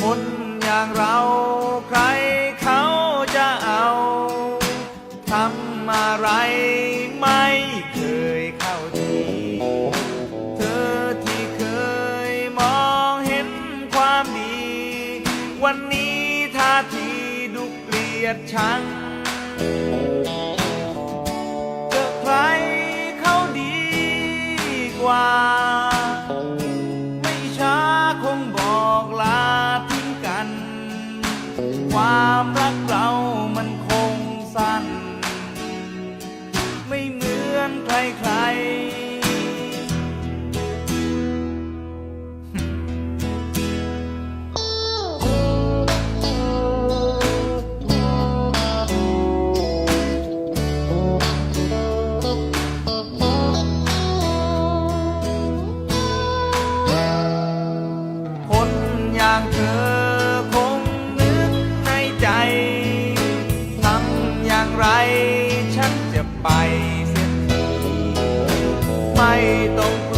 คนอย่างเราใครเขาจะเอาทำอะไรไม่เคยเข้าที เธอที่เคยมองเห็นความดี วันนี้ท่าทีดุเกลียดชัง ไปเสียทีไม่ต้อง